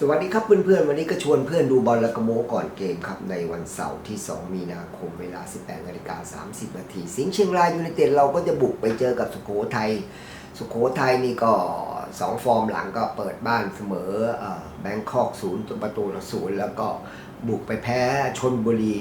สวัสดีครับเพื่อนๆ วันนี้ก็ชวนเพื่อนดูบอลและกระโมก่อนเกมครับ ในวันเสาร์ที่ 2 มีนาคมเวลา 18นาฬิกา30 นาที สิงห์เชียงรายยูไนเต็ดเราก็จะบุกไปเจอกับสุโขทัยสุโขทัยนี่ก็ 2 ฟอร์มหลังก็เปิดบ้านเสมอแบงคอกศูนย์ประตูต่อศูนย์แล้วก็บุกไปแพ้ชนบุรี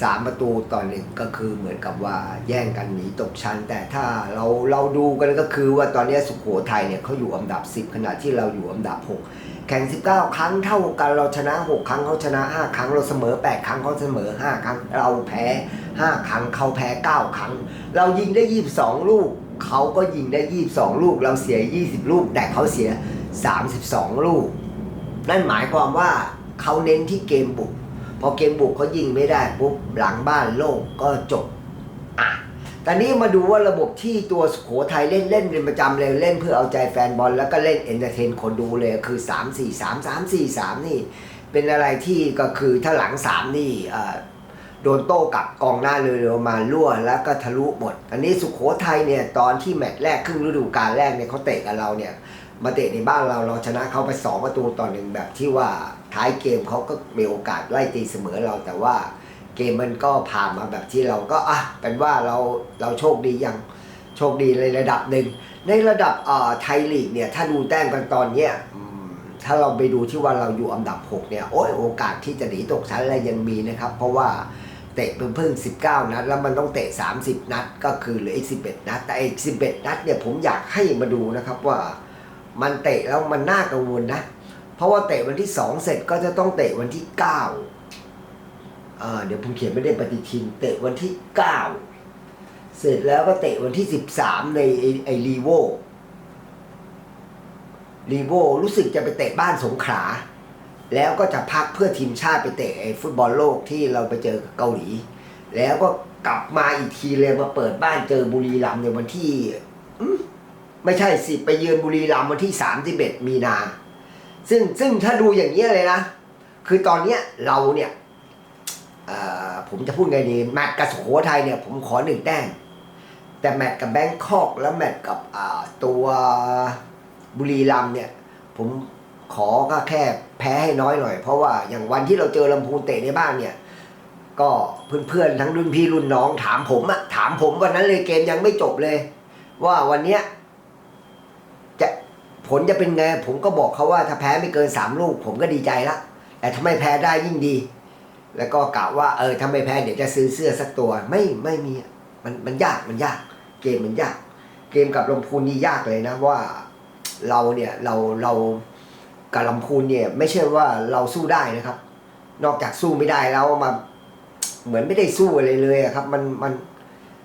สามประตูต่อหนึ่งก็คือเหมือนกับว่าแย่งกันหนีตกชั้น แต่ถ้าเราเราดูกันก็คือว่าตอนนี้สุโขทัยเนี่ยเขาอยู่อันดับ 10 ขณะที่เราอยู่อันดับ 6 แข่ง 19 ครั้งเท่ากันเราชนะ 6 ครั้งเขาชนะ 5 ครั้งเราเสมอ 8 ครั้งเขาเสมอ 5 ครั้ง เราแพ้ 5 ครั้งเขาแพ้ 9 ครั้ง เรายิงได้ 22 ลูกเขาก็ยิงได้ 22 ลูก เราเสีย 20 ลูก แต่เขาเสีย 32 ลูก นั่นหมายความว่าเขาเน้นที่เกมบุก พอเกมบุกเขายิงไม่ได้ปุ๊บหลังบ้านโล่งก็จบอะตอนนี้มาดูว่าระบบที่ตัวสุโขทัยเล่นเล่นเป็นประจำเลยเล่นเพื่อเอาใจแฟนบอลแล้วก็เล่นเอนเตอร์เทนคนดูเลยคือ 3 4 3 3 4 3 นี่ เป็นอะไรที่ก็คือถ้าหลัง 3 นี่โดนโต้กลับกองหน้าเร็วๆมารั่วแล้วก็ทะลุหมด อันนี้สุโขทัยเนี่ยตอนที่แมตช์แรกครึ่งฤดูกาลแรกเนี่ยเขาเตะกับเราเนี่ยมาเตะในบ้านเราเราชนะเขาไป 2 ประตูต่อหนึ่งแบบที่ว่า ท้ายเกมเขาก็มีโอกาสไล่ตีเสมอเราแต่ว่าเกมมันก็ผ่านมาแบบที่เราก็อะเป็นว่าเราเราโชคดียังโชคดีในระดับหนึ่งในระดับเอ่อไทยลีกเนี่ยถ้าดูแต้มกันตอนเนี้ยถ้าเราไปดูที่ว่าเราอยู่อันดับ 6 เนี่ยโอ้ยโอกาสที่จะหนีตกชั้นอะไรยังมีนะครับ เพราะว่าเตะเพิ่งเพิ่ง 19 นัด แล้วมันต้องเตะ 30 นัด ก็คือเหลืออีก 11 นัด แต่อีก 11 นัดเนี่ยผมอยากให้มาดูนะครับว่ามันเตะแล้วมันน่ากังวลนะ ราะว่าเตะวันที่สองเสร็จก็จะต้องเตะวันที่เก้าอ่าเดี๋ยวผมเขียนไม่ได้ปฏิทิน เตะวันที่เก้าเสร็จแล้วก็เตะวันที่สิบสามในไอ้ไอรีโวรีโวรู้สึกจะไปเตะบ้านสงขลา แล้วก็จะพักเพื่อทีมชาติไปเตะไอฟุตบอลโลกที่เราไปเจอกับเกาหลี แล้วก็กลับมาอีกทีเลยมาเปิดบ้านเจอบุรีรัมย์ในวันที่ไม่ใช่สิไปเยือนบุรีรัมย์วันที่สามสิบเอ็ดมีนา ซึ่งซึ่งถ้าดูอย่างนี้ยเลยนะ คือตอนเนี้ยเราเนี่ยผมจะพูดไงดีแมตช์กับสุโขทัยเนี่ยผมขอหนึ่งแต้มแต่แมตช์กับแบงคอกแล้วแมตช์กับตัวบุรีรัมเนี่ย ผมขอก็แค่แพ้ให้น้อยหน่อย เพราะว่าอย่างวันที่เราเจอลำพูนเตะในบ้านเนี่ย ก็เพื่อนๆทั้งรุ่นพี่รุ่นน้องถามผมอะถามผมวันนั้นเลยเกมยังไม่จบเลย ว่าวันเนี้ย ลจะเป็นไง ผมก็บอกเขาว่าถ้าแพ้ไม่เกินสามลูก ผมก็ดีใจละแต่ถ้าไม่แพ้ได้ยิ่งดี แล้วก็กล่าวว่าเออถ้าไม่แพ้เดี๋ยวจะซื้อเสื้อสักตัวไม่ไม่มีมันมันยากมันยาก เกมมันยาก เกมกับลำพูนนี่ยากเลยนะว่าเราเนี่ยเราเรากับลำพูนเนี่ย ไม่ใช่ว่าเราสู้ได้นะครับ นอกจากสู้ไม่ได้แล้วมาเหมือนไม่ได้สู้อะไรเลยครับ มันมัน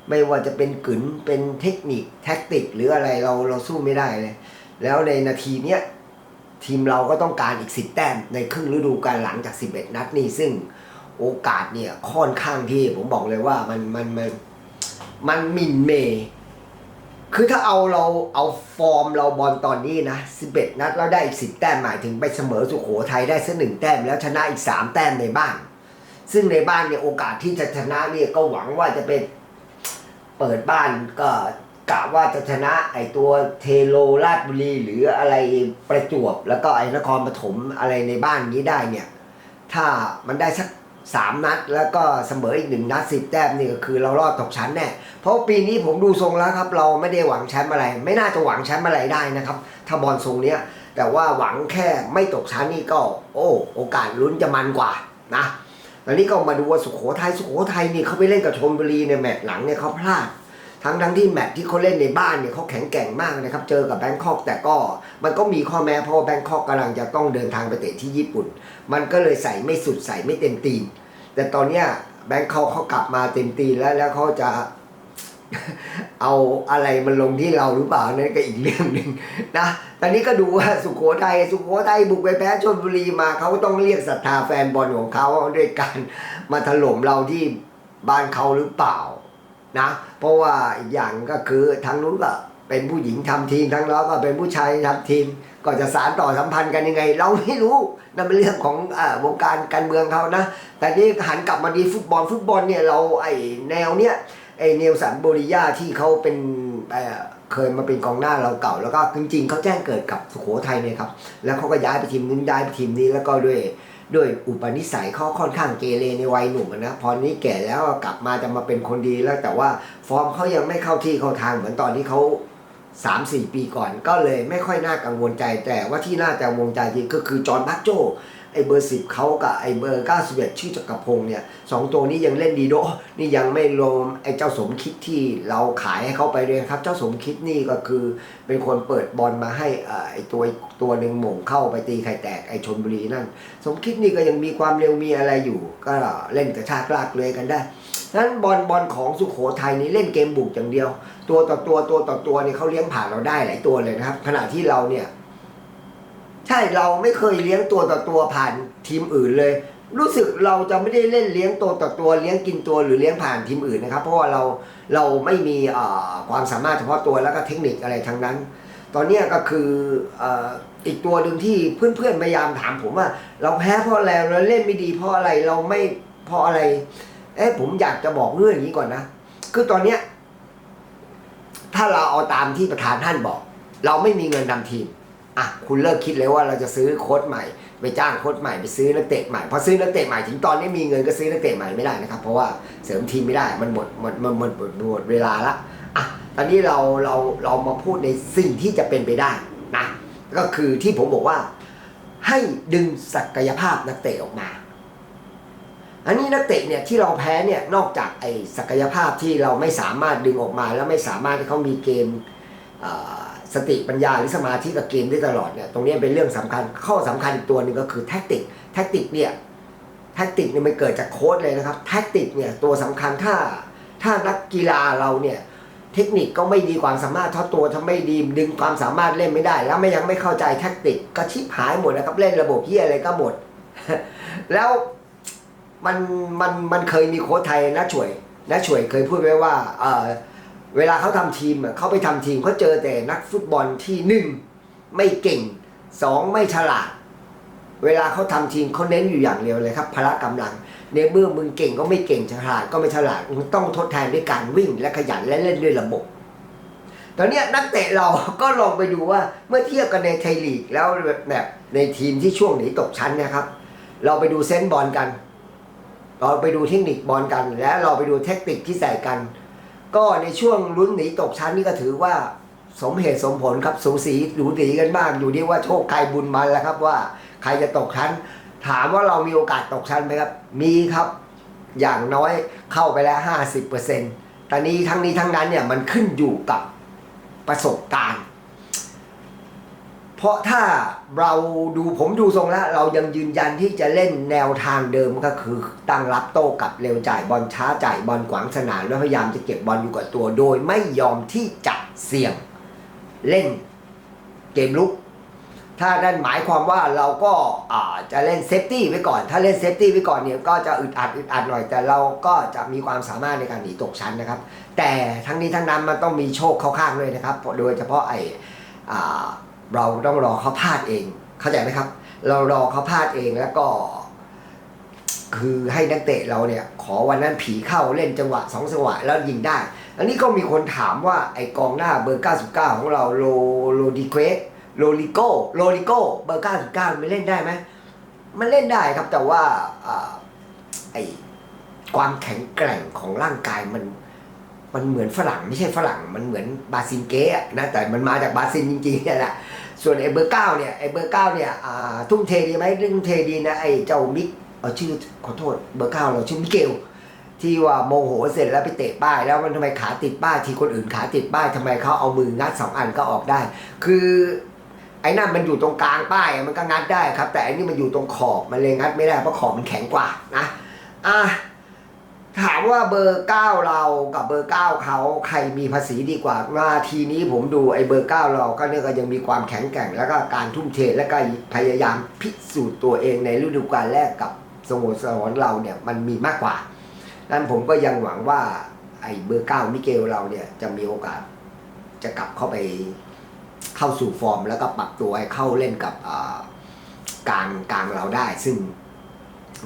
ไม่ว่าจะเป็นกึนเป็นเทคนิคแท็กติกหรืออะไรเราเราสู้ไม่ได้เลย แล้วในนาทีเนี้ยทีมเราก็ต้องการอีกสิบแต้มในครึ่งฤดูกาลหลังจาก 11 นัดนี่ซึ่งโอกาสเนี่ยค่อนข้างที่ผมบอกเลยว่ามันมันมันมันมินเมย์คือถ้าเอาเราเอาฟอร์มเราบอลตอนนี้นะ 11 นัดแล้วได้อีก 10 แต้มหมายถึงไปเสมอสุโขทัยได้สักหนึ่งแต้มแล้วชนะอีก 3 แต้มในบ้าน ซึ่งในบ้านเนี่ยโอกาสที่จะชนะเนี่ยก็หวังว่าจะเป็นเปิดบ้านก็ กะว่าจะชนะไอตัวเทโลราชบุรี หรืออะไรประจวบ แล้วก็ไอนครปฐมอะไรในบ้านนี้ได้เนี่ย ถ้ามันได้สักสามนัด แล้วก็เสมออีกหนึ่งนัดสิบแต้มนี่ก็คือเรารอดตกชั้นแน่เพราะปีนี้ผมดูทรงแล้วครับ เราไม่ได้หวังแชมป์อะไร ไม่น่าจะหวังแชมป์อะไรได้นะครับ ถ้าบอลทรงเนี้ยแต่ว่าหวังแค่ไม่ตกชั้นนี่ก็ โอ้โอกาสลุ้นจะมันกว่านะตอนนี้ก็มาดูว่าสุโขทัยสุโขทัยนี่เขาไปเล่นกับชลบุรีในแมตช์หลังเนี่ยเขาพลาด ทั้งทั้งที่แมตช์ที่เขาเล่นในบ้านเนี่ยเขาแข็งแกร่งมากนะครับ เจอกับแบงคอกแต่ก็มันก็มีข้อแม้เพราะว่าแบงคอกกำลังจะต้องเดินทางไปเตะที่ญี่ปุ่น มันก็เลยใส่ไม่สุดใส่ไม่เต็มตีนแต่ตอนเนี้ยแบงคอกเขากลับมาเต็มตีนแล้วแล้วเขาจะเอาอะไรมันลงที่เราหรือเปล่านั่นก็อีกเรื่องหนึ่งนะตอนนี้ก็ดูว่าสุโขทัยสุโขทัยบุกไปแพ้ชลบุรีมาเขาต้องเรียกศรัทธาแฟนบอลของเขาด้วยการมาถล่มเราที่บ้านเขาหรือเปล่า นะเพราะว่าอีกอย่างก็คือทางนู้นก็เป็นผู้หญิงทำทีมทั้งเราก็เป็นผู้ชายทำทีม ก็จะสารต่อสัมพันธ์กันยังไง เราไม่รู้นั่นเป็นเรื่องของอวงการการเมืองเขานะ แต่นี่หันกลับมาดีฟุตบอลฟุตบอลเนี่ยเราไอแนวเนี้ยไอเนลสันโบริยาที่เขาเป็นเคยมาเป็นกองหน้าเราเก่าแล้วก็จริงๆเขาแจ้งเกิดกับสุโขทัยเนี่ยครับ แล้วเขาก็ย้ายไปทีมนู้นย้ายไปทีมนี้แล้วก็ด้วย ด้วยอุปนิสัยเขาค่อนข้างเกเรในวัยหนุ่มนะพอนี้แก่แล้วกลับมาจะมาเป็นคนดีแล้วแต่ว่าฟอร์มเขายังไม่เข้าที่เข้าทางเหมือนตอนที่เขาสามสี่ปีก่อนก็เลยไม่ค่อยน่ากังวลใจแต่ว่าที่น่าจะกังวลใจจริงก็คือจอห์นบัคโจ ไอ้เบอร์สิบเขากับไอ้เบอร์เก้าสิบเอ็ดชื่อจักรพงศ์เนี่ยสองตัวนี้ยังเล่นดีโดนี่ยังไม่รวมไอ้เจ้าสมคิดที่เราขายให้เขาไปเลยครับ เจ้าสมคิดนี่ก็คือเป็นคนเปิดบอลมาให้อ่าไอ้ตัวตัวหนึ่งหม่งเข้าไปตีไข่แตกไอ้ชนบุรีนั่น สมคิดนี่ก็ยังมีความเร็วมีอะไรอยู่ ก็เล่นกระชากลากเลยกันได้นั้นบอลบอลของสุโขทัยนี่เล่นเกมบุกอย่างเดียว ตัวต่อตัวตัวต่อตัวเนี่ยเขาเลี้ยงผ่านเราได้หลายตัวเลยนะครับขณะที่เราเนี่ย ใช่เราไม่เคยเลี้ยงตัวต่อตัวผ่านทีมอื่นเลย รู้สึกเราจะไม่ได้เล่นเลี้ยงตัวต่อตัวเลี้ยงกินตัวหรือเลี้ยงผ่านทีมอื่นนะครับ เพราะว่าเราเราไม่มีความสามารถเฉพาะตัวแล้วก็เทคนิคอะไรทั้งนั้น ตอนนี้ก็คืออีกตัวหนึ่งที่เพื่อนๆพยายามถามผมว่า เราแพ้เพราะอะไรเราเล่นไม่ดีเพราะอะไรเราไม่เพราะอะไรเอ๊ะผมอยากจะบอกเรื่องอย่างนี้ก่อนนะ คือตอนเนี้ยถ้าเราเอาตามที่ประธานท่านบอก เราไม่มีเงินนำทีม อะคุณเลิกคิดเลยว่าเราจะซื้อโค้ชใหม่ ไปจ้างโค้ชใหม่ไปซื้อนักเตะใหม่พอซื้อนักเตะใหม่ถึงตอนนี้มีเงินก็ซื้อนักเตะใหม่ไม่ได้นะครับ เพราะว่าเสริมทีมไม่ได้มันหมดหมดหมดหมดหมดหมดเวลาละอะตอนนี้เราเราเรามาพูดในสิ่งที่จะเป็นไปได้นะก็คือที่ผมบอกว่า ให้ดึงศักยภาพนักเตะออกมาอันนี้นักเตะเนี่ยที่เราแพ้เนี่ยนอกจากไอ้ศักยภาพที่เราไม่สามารถดึงออกมา แล้วไม่สามารถที่เขามีเกมเอ่อ สติปัญญาหรือสมาธิกับเกมได้ตลอดเนี่ยตรงนี้เป็นเรื่องสำคัญข้อสำคัญอีกตัวหนึ่งก็คือแท็กติกแท็กติกเนี่ยแท็กติกเนี่ยมันเกิดจากโค้ดเลยนะครับแท็กติกเนี่ยตัวสำคัญถ้าถ้านักกีฬาเราเนี่ยเทคนิคก็ไม่ดีความสามารถท่าตัวถ้าไม่ดีดึงความสามารถเล่นไม่ได้ แล้วไม่ยังไม่เข้าใจแท็กติกก็ชิบหายหมดนะครับเล่นระบบที่อะไรก็หมด แล้วมันมันมันเคยมีโค้ชไทยนะช่วยนะช่วยเคยพูดไว้ว่าเออ เวลาเขาทำทีมอะเขาไปทำทีมเขาเจอแต่นักฟุตบอลที่หนึ่งไม่เก่งสองไม่ฉลาด เวลาเขาทำทีมเขาเน้นอยู่อย่างเดียวเลยครับพละกำลังในเมื่อมึงเก่งก็ไม่เก่งฉลาดก็ไม่ฉลาดมึงต้องทดแทนด้วยการวิ่งและขยันและเล่นด้วยระบบ ตอนนี้นักเตะเราก็ลองไปดูว่าเมื่อเทียบกันในไทยลีกแล้วแบบในทีมที่ช่วงหนีตกชั้นนะครับ เราไปดูเซนส์บอลกัน เราไปดูเทคนิคบอลกัน และเราไปดูเทคนิคที่ใส่กัน ก็ในช่วงลุ้นหนีตกชั้นนี่ก็ถือว่าสมเหตุสมผลครับสูสีหรูหนีกันบ้างอยู่ที่ว่าโชคใครบุญมันแล้วครับว่า ใครจะตกชั้น ถามว่าเรามีโอกาสตกชั้นไหมครับ มีครับ อย่างน้อยเข้าไปแล้วห้าสิบเปอร์เซ็นต์ตอนนี้ทั้งนี้ทั้งนั้นเนี่ยมันขึ้นอยู่กับประสบการณ์ เพราะถ้าเราดูผมดูทรงแล้ว เรายังยืนยันที่จะเล่นแนวทางเดิมก็คือตั้งรับโต้กับเร็วจ่ายบอลช้าจ่ายบอลขวางสนามแล้วพยายามจะเก็บบอลอยู่กับตัวโดยไม่ยอมที่จะเสี่ยงเล่นเกมลุก ถ้านั่นหมายความว่าเราก็จะเล่นเซฟตี้ไว้ก่อน ถ้าเล่นเซฟตี้ไว้ก่อนเนี่ยก็จะอึดอัดอึดอัดหน่อย แต่เราก็จะมีความสามารถในการหนีตกชั้นนะครับ แต่ทั้งนี้ทั้งนั้นมันต้องมีโชคเข้าข้างด้วยนะครับ โดยเฉพาะไอ้ เราต้องรอเขาพลาดเอง เข้าใจไหมครับ เรารอเขาพลาดเองแล้วก็ คือให้นักเตะเราเนี่ย ขอวันนั้นผีเข้าเล่นจังหวะสองจังหวะแล้วยิงได้ อันนี้ก็มีคนถามว่าไอกองหน้าเบอร์ 99 ของเราโลโลดิเควสโลลิโกโลลิโกเบอร์ 99 มันเล่นได้ไหมมันเล่นได้ครับแต่ว่าอ่าไอความแข็งแกร่งของร่างกายมัน มันเหมือนฝรั่งไม่ใช่ฝรั่ง มันเหมือนบาซินเกะนะแต่มันมาจากบาซินจริงๆเนี่ยแหละส่วนไอ้เบอร์เก้าเนี่ยไอ้เบอร์เก้าเนี่ยทุ่มเทดีไหมทุ่มเทดีนะไอ้เจ้ามิกเอาชื่อขอโทษเบอร์เก้าเราชื่อมิเกลที่ว่าโมโหเสร็จแล้วไปเตะป้าย แล้วมันทำไมขาติดป้ายที่คนอื่นขาติดป้ายทำไมเขาเอามืองัดสองอันก็ออกได้ คือไอ้นั่นมันอยู่ตรงกลางป้ายมันก็งัดได้ครับ แต่อันนี้มันอยู่ตรงขอบมันเลยงัดไม่ได้เพราะขอบมันแข็งกว่านะอะ ถามว่าเบอร์เก้าเรากับเบอร์เก้าเขาใครมีภาษีดีกว่านาทีนี้ผมดูไอ้เบอร์เก้าเราก็เนี่ยก็ยังมีความแข็งแกร่ง แล้วก็การทุ่มเทและก็พยายามพิสูจน์ตัวเองในฤดูกาลแรกกับสโมสรเราเนี่ยมันมีมากกว่า นั้นผมก็ยังหวังว่าไอ้เบอร์เก้ามิเกลเราเนี่ยจะมีโอกาสจะกลับเข้าไปเข้าสู่ฟอร์ม แล้วก็ปรับตัวให้เข้าเล่นกับกลางกลางเราได้ ซึ่ง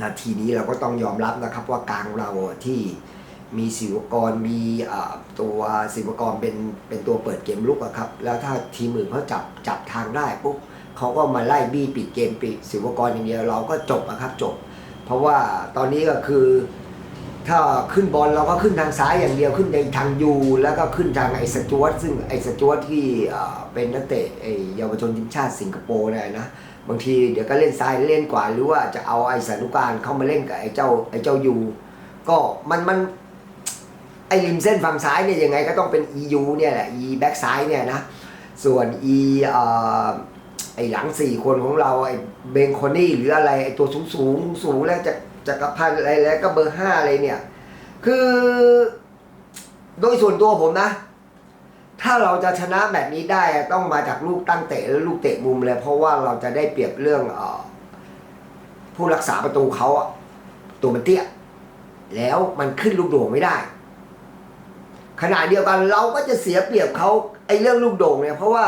นาทีนี้เราก็ต้องยอมรับนะครับว่ากลางเราที่มีศิวกรมีตัวศิวกรเป็นเป็นตัวเปิดเกมลุกอะครับ แล้วถ้าทีมอื่นเขาจับจับทางได้ปุ๊บเขาก็มาไล่บี้ปิดเกมปิดศิวกรอย่างเดียวเราก็จบอะครับจบ เพราะว่าตอนนี้ก็คือ ถ้าขึ้นบอลเราก็ขึ้นทางซ้ายอย่างเดียวขึ้นในทางยูแล้วก็ขึ้นทางไอ้สจวตซึ่งไอ้สจวตที่เป็นนักเตะไอ้เยาวชนทีมชาติสิงคโปร์เนี่ยนะ บางทีเดี๋ยวก็เล่นซ้ายเล่นกว่าหรือว่าจะเอาไอ้สานุการเข้ามาเล่นกับไอ้เจ้าไอ้เจ้ายูก็มันมันไอ้ริมเส้นฝั่งซ้ายเนี่ยยังไงก็ต้องเป็น EU เนี่ยแหละ E แบ็กซ้ายเนี่ยนะส่วน E เอ่อไอ้หลังสี่คนของเราไอ้เบงโคนี่หรืออะไรไอ้ตัวสูงสูงสูงแล้วจะจักรพันธ์อะไรแล้วก็เบอร์ห้าอะไรเนี่ย คือ โดยส่วนตัวผมนะ ถ้าเราจะชนะแบบนี้ได้ต้องมาจากลูกตั้งเตะและลูกเตะมุมเลย เพราะว่าเราจะได้เปรียบเรื่องอผู้รักษาประตูเขาตัวมันเตี้ย แล้วมันขึ้นลูกโด่งไม่ได้ ขณะเดียวกันเราก็จะเสียเปรียบเขาไอ้เรื่องลูกโด่งเนี่ยเพราะว่า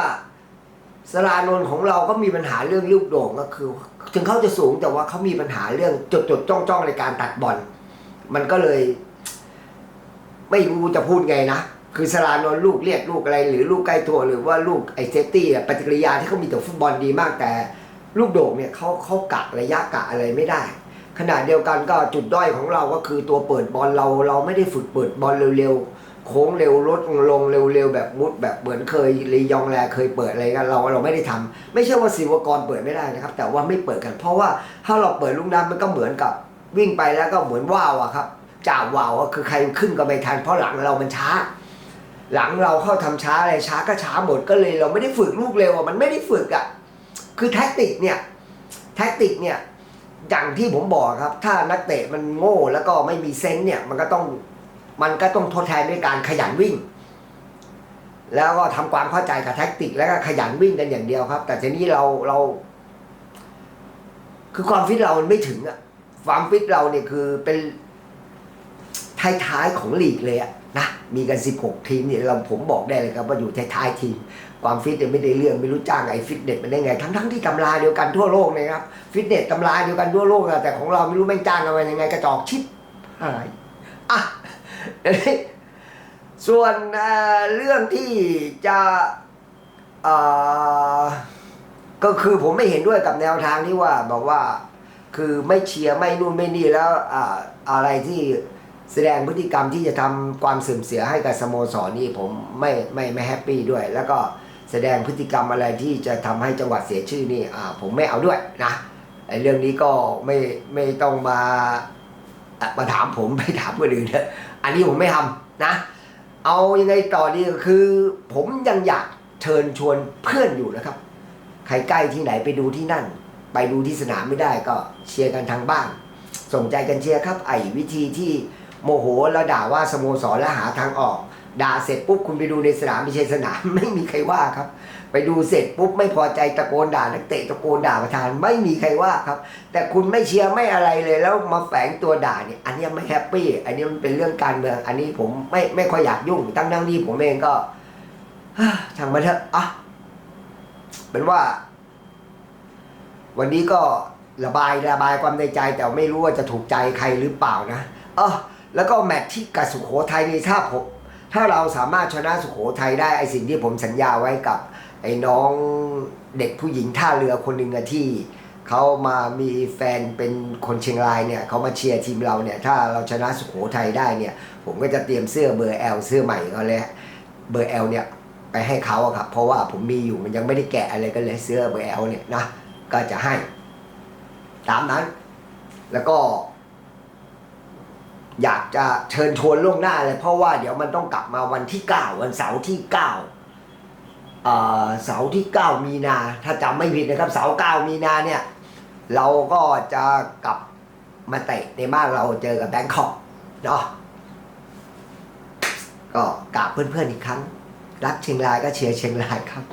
สลานนของเราก็มีปัญหาเรื่องลูกโด่งก็คือ ถึงเขาจะสูงแต่ว่าเขามีปัญหาเรื่องจดจดจ้องจ้องในการตัดบอลมันก็เลย ไม่รู้จะพูดไงนะ คือสลานนลูกเรียกลูกอะไร หรือลูกใกล้ตัวหรือว่าลูกไอเซฟตี้ปฏิกิริยาที่เขามีต่อฟุตบอลดีมากแต่ ลูกโด่งเนี่ยเขาเขากะระยะกะอะไรไม่ได้ ขณะเดียวกันก็จุดด้อยของเราก็คือตัวเปิดบอลเราเราไม่ได้ฝึกเปิดบอลเร็วๆโค้งเร็วลดลงเร็วๆแบบมุดแบบเหมือนเคยลียองแลเคยเปิดอะไรกันเราเราไม่ได้ทำไม่ใช่ว่าศิวกรเปิดไม่ได้นะครับ แต่ว่าไม่เปิดกัน เพราะว่าถ้าเราเปิดลูกน้ำมันก็เหมือนกับวิ่งไปแล้วก็เหมือนว่าวอะครับจ่าว่าวอะคือใครขึ้นก็ไม่ทันเพราะหลังเรามันช้า หลังเราเข้าทำช้าอะไรช้าก็ช้าหมดก็เลยเราไม่ได้ฝึกลูกเร็วอะมันไม่ได้ฝึกอะคือแท็กติกเนี่ยแท็กติกเนี่ยอย่างที่ผมบอกครับ ถ้านักเตะมันโง่แล้วก็ไม่มีเซนส์เนี่ยมันก็ต้องมันก็ต้องทดแทนด้วยการขยันวิ่ง แล้วก็ทำความเข้าใจกับแท็กติก แล้วก็ขยันวิ่งกันอย่างเดียวครับ แต่ทีนี้เราเรา คือความฟิตเรามันไม่ถึงอะความฟิตเราเนี่ยคือเป็น ท้ายๆของลีกเลยอะนะมีกัน 16 ทีมเนี่ยเราผมบอกได้เลยครับว่าอยู่ท้ายๆทีม ความฟิตเนี่ยไม่ได้เรื่องไม่รู้จ้างไอ้ฟิตเนสมันได้ไง ทั้งๆที่ตำราเดียวกันทั่วโลกนะครับฟิตเนสตำราเดียวกันทั่วโลกแต่ของเราไม่รู้แม่งจ้างกันมายังไงกระจอกชิบหายอะส่วนเเรื่องที่จะก็คือผมไม่เห็นด้วยกับแนวทางที่ว่าบอกว่าคือไม่เชียร์ไม่นู่นไม่นี่แล้วออะไรที่ แสดงพฤติกรรมที่จะทำความเสื่อมเสียให้กับสโมสรนี่ผมไม่ไม่ไม่แฮปปี้ด้วย แล้วก็แสดงพฤติกรรมอะไรที่จะทำให้จังหวัดเสียชื่อนี่อ่าผมไม่เอาด้วยนะไอ้เรื่องนี้ก็ไม่ไม่ต้องมามาถามผมไปถามคนอื่นเถอะอันนี้ผมไม่ทำนะ เอายังไงต่อดีก็คือ ผมยังอยากเชิญชวนเพื่อนอยู่นะครับ ใครใกล้ที่ไหนไปดูที่นั่น ไปดูที่สนามไม่ได้ก็เชียร์กันทางบ้านส่งใจกันเชียร์ครับ ไอ้วิธีที่ โมโหแล้วด่าว่าสโมสรแล้วหาทางออก ด่าเสร็จปุ๊บคุณไปดูในสนามไม่ใช่สนาม ไม่มีใครว่าครับ ไปดูเสร็จปุ๊บไม่พอใจตะโกนด่านักเตะตะโกนด่าประธาน ไม่มีใครว่าครับ แต่คุณไม่เชียร์ไม่อะไรเลยแล้วมาแฝงตัวด่าเนี่ยอันนี้ไม่แฮปปี้อันนี้มันเป็นเรื่องการเมือง อันนี้ผมไม่ไม่ค่อยอยากยุ่งตั้งนั่งที่ผมเองก็ช่างมาเถอะอะเป็นว่า วันนี้ก็ระบายระบายความในใจแต่ไม่รู้ว่าจะถูกใจใครหรือเปล่านะเออ แล้วก็แมตช์ที่กับสุโขทัยนี่ถ้าผมถ้าเราสามารถชนะสุโขทัยได้ไอสิ่งที่ผมสัญญาไว้กับ ไอ้น้องเด็กผู้หญิงท่าเรือคนหนึ่งอะที่เขามามีแฟนเป็นคนเชียงรายเนี่ยเขามาเชียร์ทีมเราเนี่ย ถ้าเราชนะสุโขทัยได้เนี่ย ผมก็จะเตรียมเสื้อเบอร์ L เสื้อใหม่เขาเลยเบอร์ L เนี่ยไปให้เขาอะครับ เพราะว่าผมมีอยู่มันยังไม่ได้แกะอะไรกันเลยเสื้อเบอร์ L เนี่ยนะก็จะให้ ตามนั้น แล้วก็ อยากจะเชิญชวนล่วงหน้าเลย เพราะว่าเดี๋ยวมันต้องกลับมาวันที่ 9 วันเสาร์ที่9เอ่อเสาร์ที่ 9 มีนา ถ้าจำไม่ผิดนะครับ เสาร์9มีนาเนี่ย เราก็จะกลับมาเตะในบ้านเราเจอกับแบงคอกเนาะก็กราบเพื่อนๆอีกครั้ง รักเชียงรายก็เชียร์เชียงรายครับ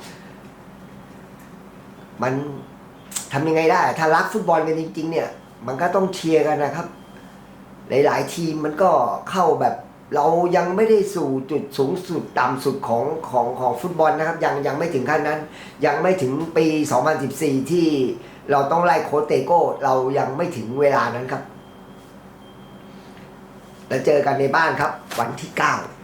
มันทำยังไงได้ ถ้ารักฟุตบอลกันจริง ๆ เนี่ย มันก็ต้องเชียร์กันนะครับ หลายๆ ทีมมันก็เข้าแบบเรายังไม่ได้สู่จุดสูงสุดต่ำสุดของของของฟุตบอลนะครับ ยังยังไม่ถึงขั้นนั้น ยังไม่ถึงปี 2014 ที่เราต้องไล่โคเตโก้ เรายังไม่ถึงเวลานั้นครับ แล้วเจอกันในบ้านครับ วันที่ 9